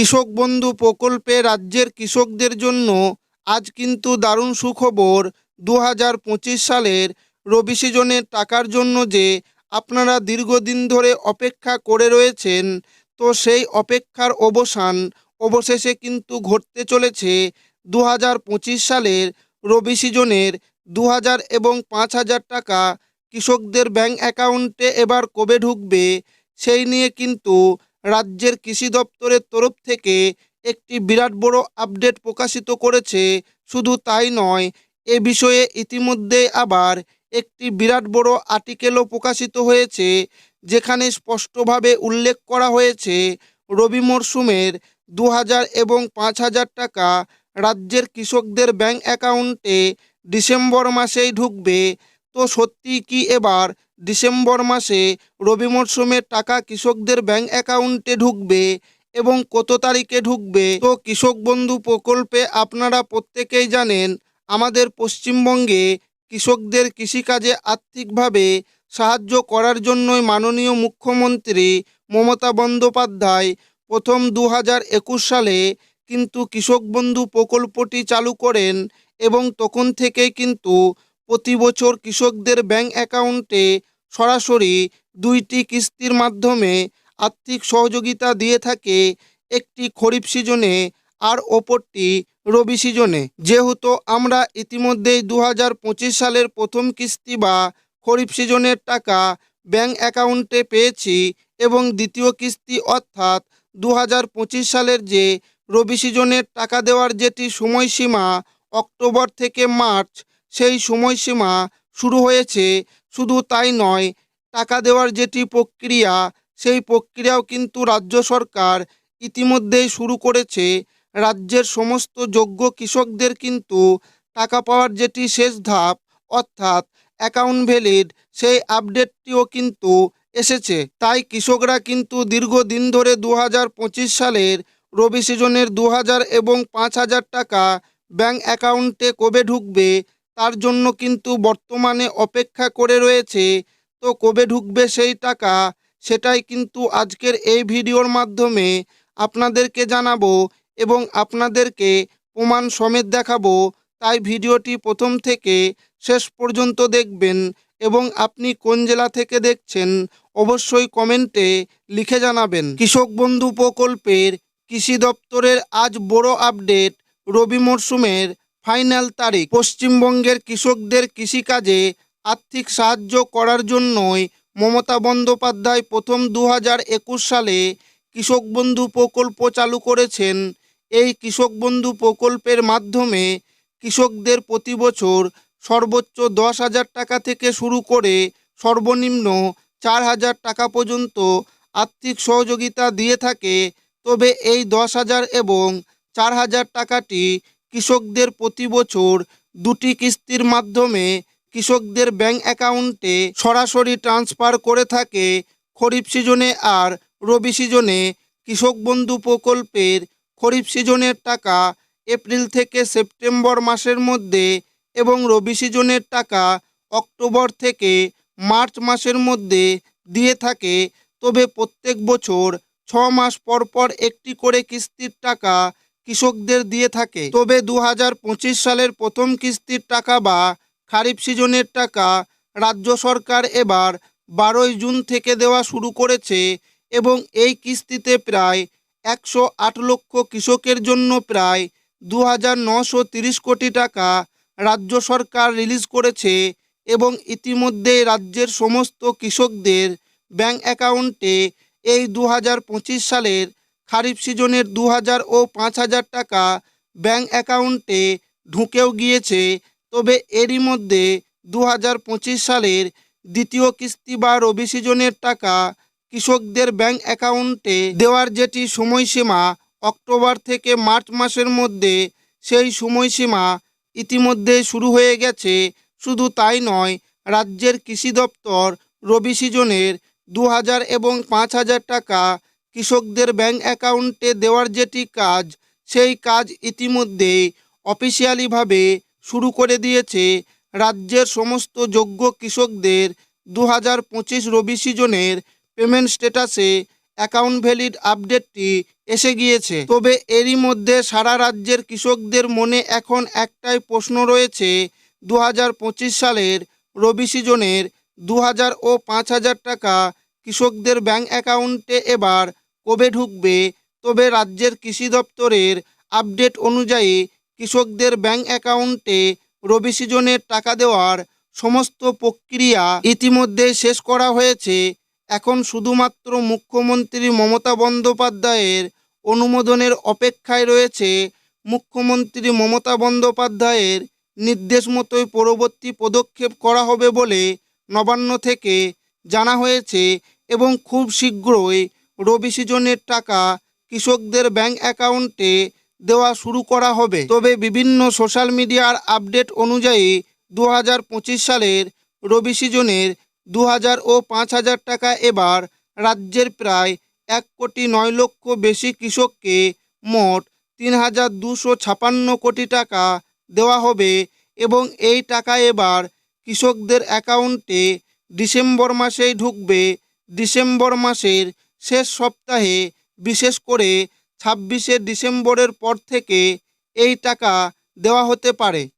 কৃষক বন্ধু প্রকল্পে রাজ্যের কৃষকদের জন্য আজ কিন্তু দারুণ সুখবর দু হাজার পঁচিশ সালের রবি সিজনের টাকার জন্য যে আপনারা দীর্ঘদিন ধরে অপেক্ষা করে রয়েছেন, তো সেই অপেক্ষার অবসান অবশেষে কিন্তু ঘটতে চলেছে দু হাজার পঁচিশ সালের রবি সিজনের দু হাজার এবং পাঁচ হাজার টাকা কৃষকদের ব্যাংক অ্যাকাউন্টে এবার কবে ঢুকবে সেই নিয়ে কিন্তু রাজ্যের কৃষি দপ্তরের তরফ থেকে একটি বিরাট বড় আপডেট প্রকাশিত করেছে। শুধু তাই নয়, এ বিষয়ে ইতিমধ্যে আবার একটি বিরাট বড় আর্টিকেলও প্রকাশিত হয়েছে, যেখানে স্পষ্টভাবে উল্লেখ করা হয়েছে, রবি মরশুমের দু হাজার এবং পাঁচ হাজার টাকা রাজ্যের কৃষকদের ব্যাংক অ্যাকাউন্টে ডিসেম্বর মাসেই ঢুকবে। তো সত্যি কি এবার ডিসেম্বর মাসে রবি মরশুমের টাকা কৃষকদের ব্যাংক অ্যাকাউন্টে ঢুকবে এবং কত তারিখে ঢুকবে? তো কৃষক বন্ধু প্রকল্পে আপনারা প্রত্যেকেই জানেন, আমাদের পশ্চিমবঙ্গে কৃষকদের কৃষিকাজে আর্থিকভাবে সাহায্য করার জন্যই মাননীয় মুখ্যমন্ত্রী মমতা বন্দ্যোপাধ্যায় প্রথম দু হাজার একুশ সালে কিন্তু কৃষক বন্ধু প্রকল্পটি চালু করেন এবং তখন থেকেই কিন্তু প্রতি বছর কৃষকদের ব্যাংক অ্যাকাউন্টে সরাসরি দুইটি কিস্তির মাধ্যমে আর্থিক সহযোগিতা দিয়ে থাকে একটি খরিফ সিজনে আর ওপরটি রবি সিজনে। যেহেতু আমরা ইতিমধ্যেই দু হাজার পঁচিশ সালের প্রথম কিস্তি বা খরিফ সিজনের টাকা ব্যাংক অ্যাকাউন্টে পেয়েছি এবং দ্বিতীয় কিস্তি অর্থাৎ দু হাজার পঁচিশ সালের যে রবি সিজনের টাকা দেওয়ার যেটি সময়সীমা অক্টোবর থেকে মার্চ, সেই সময়সীমা শুরু হয়েছে শুধু তাই নয়, টাকা দেওয়ার যেটি প্রক্রিয়া, সেই প্রক্রিয়াও কিন্তু রাজ্য সরকার ইতিমধ্যেই শুরু করেছে। রাজ্যের সমস্ত যোগ্য কৃষকদের কিন্তু টাকা পাওয়ার যেটি শেষ ধাপ, অর্থাৎ অ্যাকাউন্ট ভ্যালিড সেই আপডেটটিও কিন্তু এসেছে। তাই কৃষকরা কিন্তু দীর্ঘদিন ধরে দু হাজার পঁচিশ সালের রবি সিজনের দু হাজার এবং পাঁচ হাজার টাকা ব্যাঙ্ক অ্যাকাউন্টে কবে ঢুকবে তার জন্য কিন্তু বর্তমানে অপেক্ষা করে রয়েছে। তো কবে ঢুকবে সেই টাকা, সেটাই কিন্তু আজকের এই ভিডিওর মাধ্যমে আপনাদেরকে জানাব এবং আপনাদেরকে প্রমাণ সমেত দেখাবো। তাই ভিডিওটি প্রথম থেকে শেষ পর্যন্ত দেখবেন এবং আপনি কোন জেলা থেকে দেখছেন অবশ্যই কমেন্টে লিখে জানাবেন। কৃষক বন্ধু প্রকল্পের কৃষি দপ্তরের আজ বড় আপডেট রবি মরশুমের ফাইনাল তারিখ। পশ্চিমবঙ্গের কৃষকদের কৃষিকাজে আর্থিক সাহায্য করার জন্যই মমতা বন্দ্যোপাধ্যায় প্রথম দু হাজার একুশ সালে কৃষক বন্ধু প্রকল্প চালু করেছেন। এই কৃষক বন্ধু প্রকল্পের মাধ্যমে কৃষকদের প্রতি বছর সর্বোচ্চ দশ হাজার টাকা থেকে শুরু করে সর্বনিম্ন চার হাজার টাকা পর্যন্ত আর্থিক সহযোগিতা দিয়ে থাকে। তবে এই দশ হাজার এবং চার হাজার টাকাটি কৃষকদের প্রতি বছর দুটি কিস্তির মাধ্যমে কৃষকদের ব্যাংক অ্যাকাউন্টে সরাসরি ট্রান্সফার করে থাকে খরিফ সিজনে আর রবি সিজনে। কৃষক বন্ধু প্রকল্পের খরিফ সিজনের টাকা এপ্রিল থেকে সেপ্টেম্বর মাসের মধ্যে এবং রবি সিজনের টাকা অক্টোবর থেকে মার্চ মাসের মধ্যে দিয়ে থাকে। তবে প্রত্যেক বছর ছ মাস পর পর একটি করে কিস্তির টাকা কৃষকদের দিয়ে থাকে। তবে দু হাজার পঁচিশ সালের প্রথম কিস্তির টাকা বা খারিফ সিজনের টাকা রাজ্য সরকার এবার বারোই জুন থেকে দেওয়া শুরু করেছে এবং এই কিস্তিতে প্রায় একশো আট লক্ষ কৃষকের জন্য প্রায় দু কোটি টাকা রাজ্য সরকার রিলিজ করেছে এবং ইতিমধ্যে রাজ্যের সমস্ত কৃষকদের ব্যাংক অ্যাকাউন্টে এই দু হাজার পঁচিশ সালের খারিফ সিজনের দু হাজার ও পাঁচ হাজার টাকা ব্যাঙ্ক অ্যাকাউন্টে ঢুকেও গিয়েছে, তবে এরই মধ্যে দু হাজার পঁচিশ সালের দ্বিতীয় কিস্তি বা রবি সিজনের টাকা কৃষকদের ব্যাংক অ্যাকাউন্টে দেওয়ার যেটি সময়সীমা অক্টোবর থেকে মার্চ মাসের মধ্যে, সেই সময়সীমা ইতিমধ্যে শুরু হয়ে গেছে। শুধু তাই নয়, রাজ্যের কৃষি দপ্তর রবি সিজনের দু হাজার এবং পাঁচ হাজার টাকা কৃষকদের ব্যাংক অ্যাকাউন্টে দেওয়ার যেটি কাজ, সেই কাজ ইতিমধ্যেই অফিসিয়ালিভাবে শুরু করে দিয়েছে রাজ্যের সমস্ত যোগ্য কৃষকদের দু হাজার পঁচিশ রবি সিজনের পেমেন্ট স্ট্যাটাসে অ্যাকাউন্ট ভ্যালিড আপডেটটি এসে গিয়েছে। তবে এরই মধ্যে সারা রাজ্যের কৃষকদের মনে এখন একটাই প্রশ্ন রয়েছে দু হাজার পঁচিশ সালের রবি সিজনের দু হাজার ও পাঁচ হাজার টাকা কৃষকদের ব্যাংক অ্যাকাউন্টে এবার কবে ঢুকবে? তবে রাজ্যের কৃষি দপ্তরের আপডেট অনুযায়ী কৃষকদের ব্যাংক অ্যাকাউন্টে রবি সিজনের টাকা দেওয়ার সমস্ত প্রক্রিয়া ইতিমধ্যে শেষ করা হয়েছে। এখন শুধুমাত্র মুখ্যমন্ত্রী মমতা বন্দ্যোপাধ্যায়ের অনুমোদনের অপেক্ষায় রয়েছে মুখ্যমন্ত্রী মমতা বন্দ্যোপাধ্যায়ের নির্দেশ মতোই পরবর্তী পদক্ষেপ করা হবে বলে নবান্ন থেকে জানা হয়েছে এবং খুব শীঘ্রই রবি সিজনের টাকা কৃষকদের ব্যাংক অ্যাকাউন্টে দেওয়া শুরু করা হবে। তবে বিভিন্ন সোশ্যাল মিডিয়ার আপডেট অনুযায়ী দু হাজার পঁচিশ সালের রবি সিজনের দু হাজার ও পাঁচ হাজার টাকা এবার রাজ্যের প্রায় এক কোটি নয় লক্ষ বেশি কৃষককে মোট তিন হাজার দুশো ছাপান্ন কোটি টাকা দেওয়া হবে এবং এই টাকা এবার কৃষকদের অ্যাকাউন্টে ডিসেম্বর মাসেই ঢুকবে। ডিসেম্বর মাসের শেষ সপ্তাহে বিশেষ করে ছাব্বিশে ডিসেম্বরের পর থেকে এই টাকা দেওয়া হতে পারে।